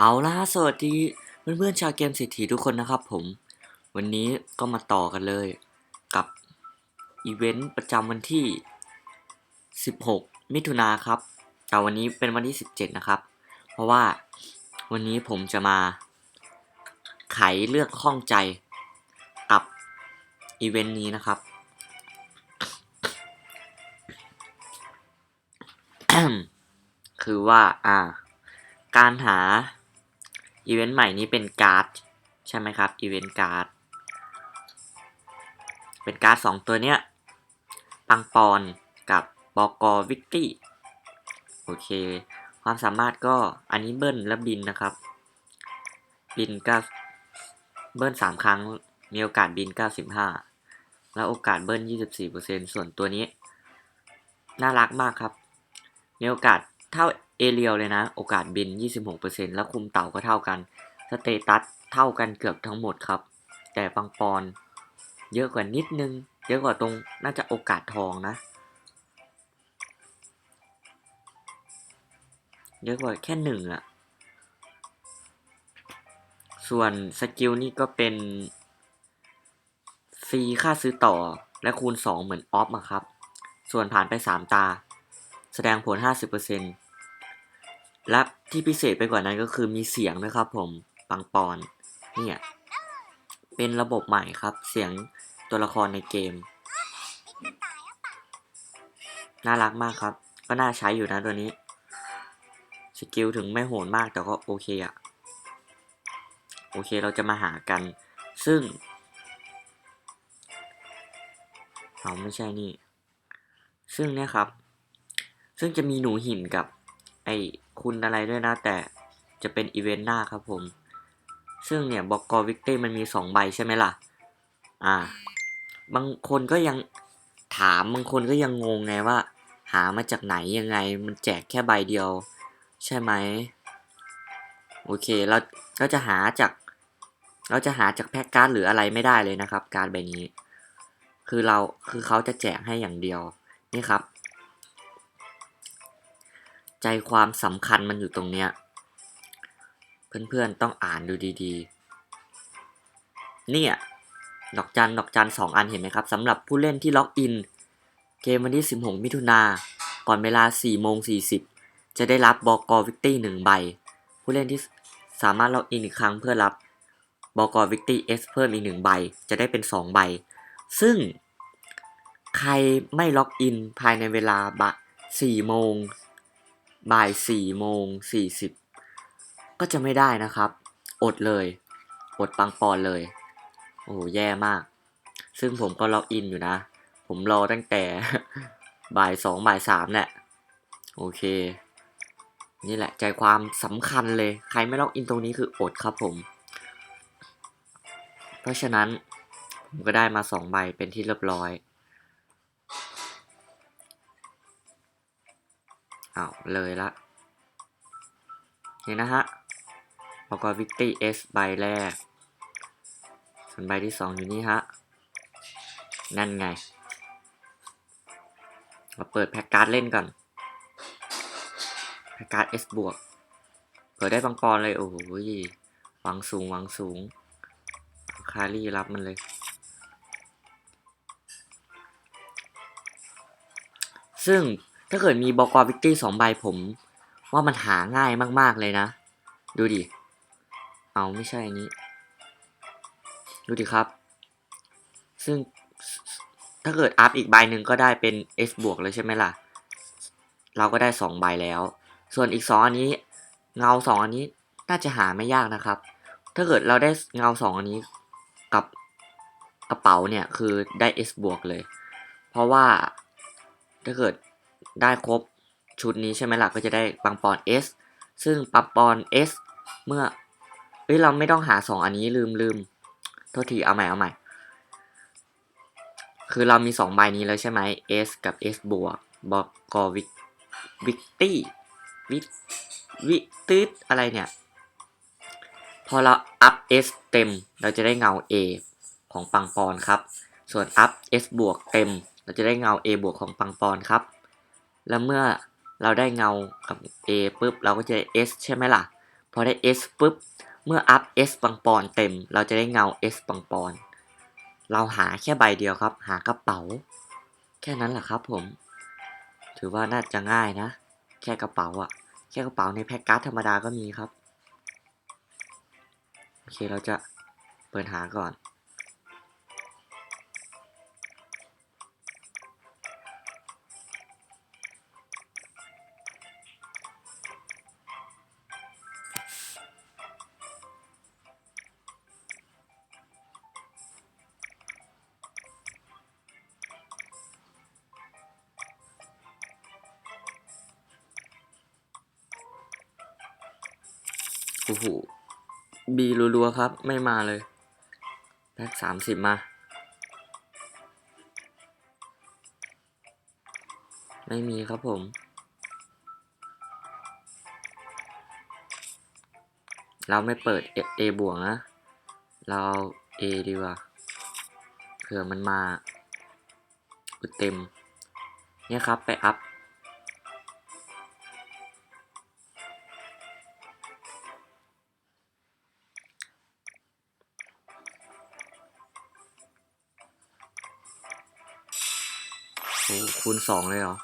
เอาล่ะสวัสดีเพื่อนๆชาวเกมเศรษฐีทุกคนนะครับผม วันนี้ก็มาต่อกันเลยกับอีเวนต์ประจำวันที่ 16 มิถุนาครับ แต่วันนี้เป็นวันที่ 17 นะครับ เพราะว่าวันนี้ผมจะมา ไขเรื่องข้องใจกับอีเวนต์นี้นะครับคือว่า อ่า การหา อีเวนต์ใหม่นี้เป็นการ์ดใช่ไหมครับอีเวนต์การ์ดเป็นการ์ดสองตัวเนี้ยปังปอนกับบอกอวิกตี้โอเค ความสามารถก็อันนี้เบิ้ลและบินนะครับ บินก็เบิ้ลสามครั้งมีโอกาสบิน 95 แล้วโอกาสเบิ้ล 24%ส่วนตัวนี้ น่ารักมากครับ มีโอกาสเท่า เอเรียลเลยนะ โอกาสบิน 26%แล้วคุมเต่าก็เท่ากัน สเตตัสเท่ากันเกือบทั้งหมดครับ แต่ปังปอนเยอะกว่านิดนึง เยอะกว่าตรงน่าจะโอกาสทองนะ เยอะกว่าแค่หนึ่งอะส่วนสกิลนี่ก็เป็นฟรีค่าซื้อต่อและคูณ 2 เหมือนออฟอะครับ ส่วนผ่านไป 3 ตา แสดงผล 50% และที่พิเศษไปกว่านั้นก็คือมีเสียงนะครับ ผมปังปอนเนี่ยเป็นระบบใหม่ครับ เสียงตัวละครในเกม น่ารักมากครับ ก็น่าใช้อยู่นะตัวนี้ สกิลถึงไม่โหดมากแต่ก็โอเคอะโอเคเราจะมาหากัน ซึ่งเอาไม่ใช่นี่ ซึ่งเนี่ยครับ ซึ่งจะมีหนูหินกับ ไอ้คุณอะไรด้วยนะ แต่จะเป็นอีเวนต์หน้าครับผม ซึ่งเนี่ยบอกกอวิกเต้มันมีสองใบใช่ไหมล่ะ อ่า บางคนก็ยังถามบางคนก็ยังงงไงว่า หามาจากไหนยังไง มันแจกแค่ใบเดียว ใช่ไหมโอเคเราเราจะหาจาก เราจะหาจากแพ็กการ์ดหรืออะไรไม่ได้เลยนะครับ การ์ดใบนี้ คือเราคือเขาจะแจกให้อย่างเดียวนี่ครับ ใจความสำคัญมันอยู่ตรงเนี้ย เพื่อนๆต้องอ่านดูดีๆ เนี่ย ดอกจันดอกจันสองอันเห็นไหมครับสำหรับผู้เล่นที่ล็อกอิน เกมวันที่ 16 มิถุนาก่อนเวลา4โมง40 จะได้รับบอกอวิกตี้หนึ่งใบ ผู้เล่นที่สามารถล็อกอินอีกครั้งเพื่อรับบอกอวิกตี้เอสเพิ่มอีกหนึ่งใบ จะได้เป็น 2 ใบ ซึ่งใครไม่ล็อกอินภายในเวลาบะ4โมง บ่ายสี่โมงสี่สิบก็จะไม่ได้นะครับ อดเลย อดปังปอนเลย โอ้โหแย่มาก ซึ่งผมก็ล็อกอินอยู่นะ ผมรอตั้งแต่บ่ายสองบ่ายสามแหละ โอเค นี่แหละใจความสำคัญเลย ใครไม่ล็อกอินตรงนี้คืออดครับผม เพราะฉะนั้นผมก็ได้มาสองใบเป็นที่เรียบร้อย อ้าวเลยละ นี่นะฮะแล้วก็วิกตี้เอสใบแรก ส่วนใบที่สองอยู่นี่ฮะ นั่นไง มาเปิดแพ็กการ์ดเล่นก่อน แพ็กการ์ดเอสบวก เปิดได้บางปอนเลย โอ้โหหวังสูงหวังสูง คารี่รับมันเลย ซึ่ง ถ้าเกิดมีบอกอวิกตี้สองใบผม ว่ามันหาง่ายมากๆเลยนะ ดูดิ เอาไม่ใช่อันนี้ ดูดิครับ ซึ่งถ้าเกิดอัพอีกใบหนึ่งก็ได้เป็น S บวกเลยใช่ไหมล่ะ เราก็ได้สองใบแล้ว ส่วนอีกสองอันนี้เงาสองอันนี้น่าจะหาไม่ยากนะครับ ถ้าเกิดเราได้เงาสองอันนี้กับกระเป๋าเนี่ยคือได้ S บวกเลย เพราะว่าถ้าเกิด ได้ครบชุดนี้ใช่ไหมล่ะก็จะได้ปังปอน S ซึ่งปังปอน S เมื่อเอ้ยเราไม่ต้องหาสองอันนี้ลืมลืมโทษทีเอาใหม่เอาใหม่ คือเรามีสองใบนี้แล้วใช่ไหม S กับ S บวกบอกกอวิกวิกตี้วิวิตืดอะไรเนี่ย พอเราอัพ S เต็ม เราจะได้เงา A ของปังปอนครับ ส่วนอัพ S บวกเต็ม เราจะได้เงา A บวกของปังปอนครับ แล้วเมื่อเราได้เงากับ A ปุ๊บเราก็จะได้ S ใช่ไหมล่ะ พอได้ S ปุ๊บ เมื่ออัพ S ปังปอนเต็ม เราจะได้เงา S ปังปอน เราหาแค่ใบเดียวครับ หากระเป๋า แค่นั้นแหละครับผม ถือว่าน่าจะง่ายนะ แค่กระเป๋าอะแค่กระเป๋าในแพ็กการ์ดธรรมดาก็มีครับ โอเคเราจะเปิดหาก่อน โอ้โหบีรัวๆครับไม่มาเลยแพ็กสามสิบมา ไม่มีครับผม เราไม่เปิด A, A บวกนะ เราเอา A ดีกว่าเผื่อมันมาอุดเต็ม เนี่ยครับไปอัพ คูณสองเลยเหรอ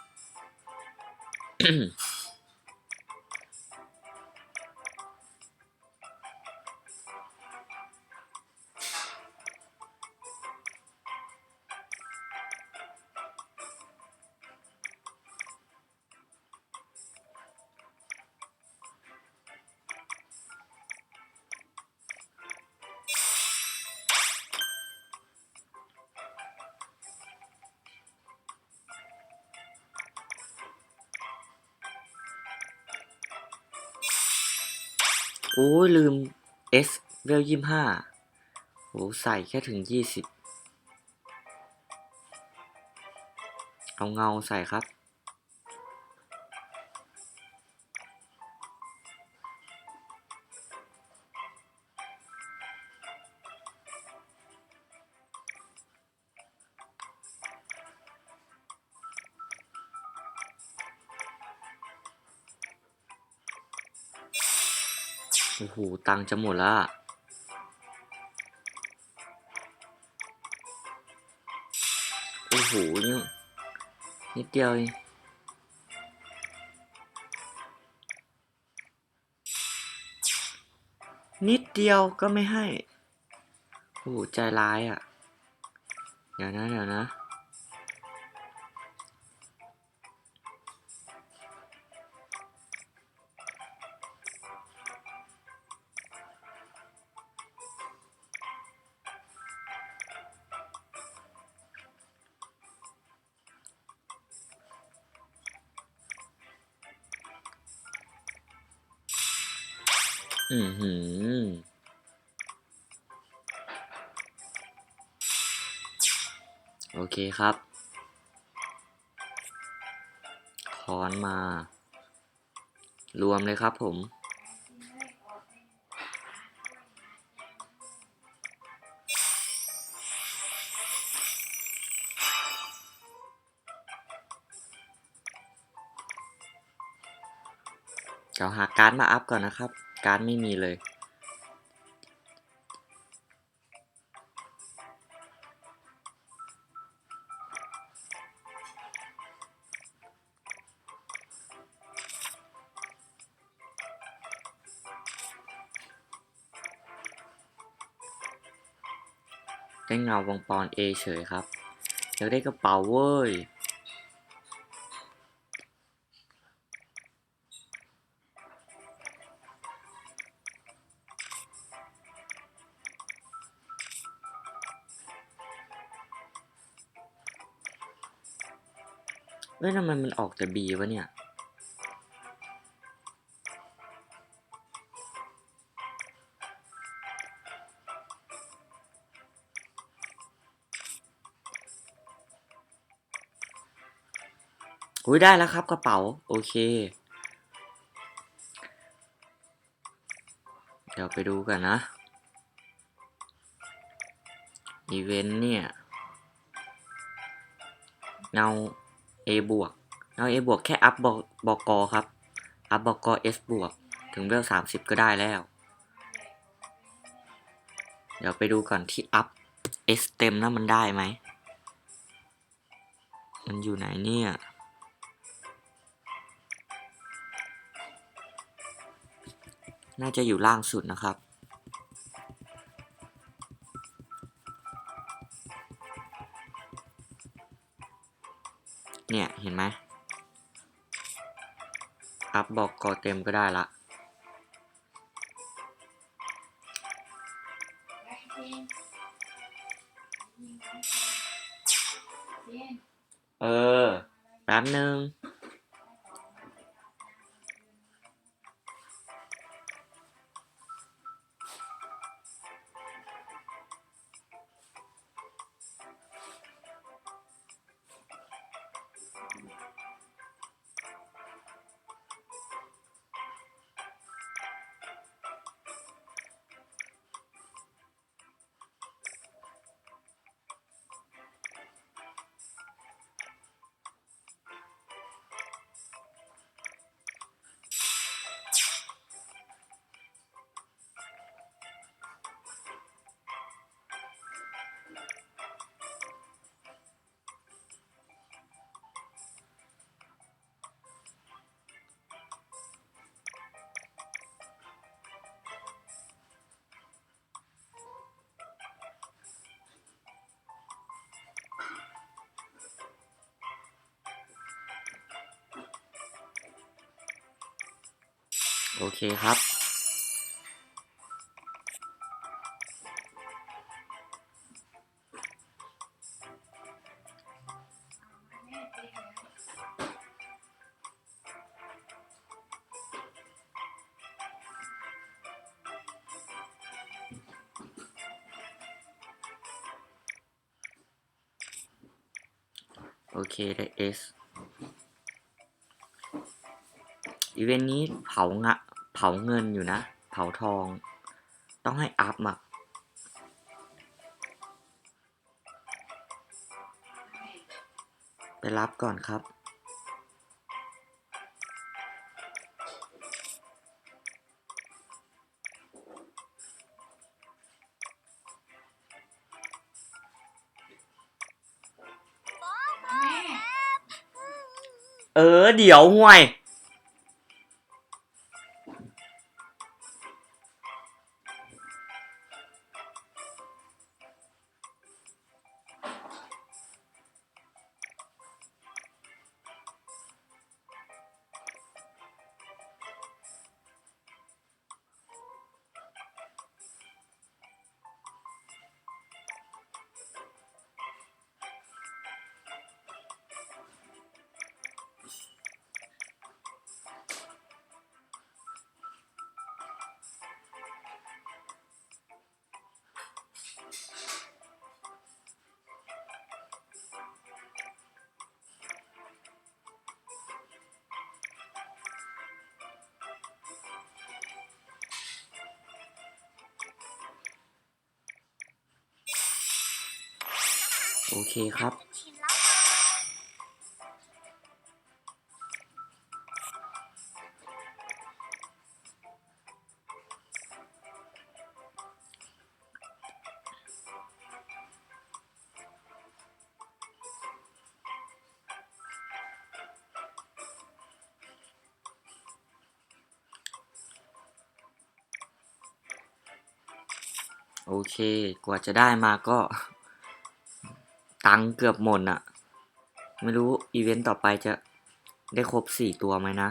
โอ้ยลืม S เวลยี่ห้าโอ้ใส่แค่ถึงยี่สิบเอาเงาใส่ครับ อ้โห ตังจะหมดละโอ้โหนี่นิดเดียวเองนิดเดียวก็ไม่ให้ โอ้โหใจร้ายอะ เดี๋ยวนะ เดี๋ยวนะ อือหือโอเคครับคอนมา รวมเลยครับผม เดี๋ยวหาการ์ดมาอัพก่อนนะครับ การ์ดไม่มีเลย ได้เงาวงปอน A เฉยครับ อยากได้กระเป๋าเว้ย เฮ้ยทำไมมันออกแต่ B วะเนี่ย อุ้ยได้แล้วครับกระเป๋า โอเค เดี๋ยวไปดูกันนะ อีเวนต์เนี่ย เงา A บวกเงา A บวกแค่อัพบอกบอกครับ อัพบอกก S บวก ถึงเวลสามสิบก็ได้แล้ว เดี๋ยวไปดูก่อนที่อัพ S เต็มนะมันได้ไหม มันอยู่ไหนเนี่ยน่าจะอยู่ล่างสุดนะครับ มก็ได้ละ โอเคครับ โอเคได้ S อีเวนต์นี้เผางะเผาเงินอยู่นะ เผาทอง ต้องให้อัพอะไปรับก่อนครับเออ เดี๋ยวห่วย โอเคครับ โอเค กว่าจะได้มาก็ ตังเกือบหมดอะไม่รู้อีเวนต์ต่อไปจะได้ครบสี่ตัวไหมนะ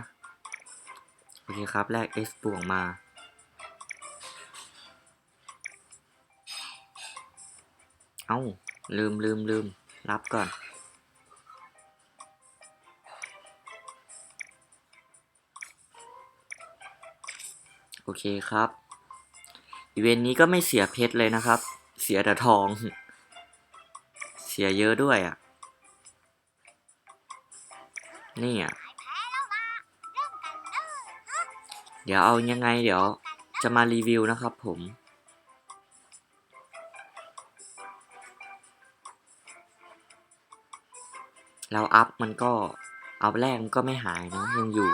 โอเคครับ แรก S บวกมา เอ้า ลืมลืมลืม รับก่อน โอเคครับ อีเวนต์นี้ก็ไม่เสียเพชรเลยนะครับ เสียแต่ทอง เสียเยอะด้วยอะ่ะ นี่อะ เดี๋ยวเอายังไงเดี๋ยวจะมารีวิวนะครับผม เราอัพมันก็อัพแรกมันก็ไม่หายนะยังอยู่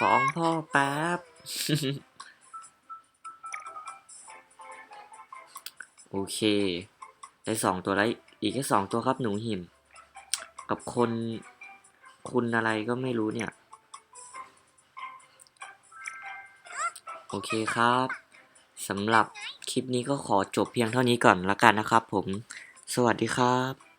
ฟ้องพ่อแป๊บ โอเค ได้สองตัวแล้วอีกแค่สองตัวครับหนูหิม กับคนคุณอะไรก็ไม่รู้เนี่ย โอเคครับสำหรับคลิปนี้ก็ขอจบเพียงเท่านี้ก่อนละกันนะครับผม สวัสดีครับ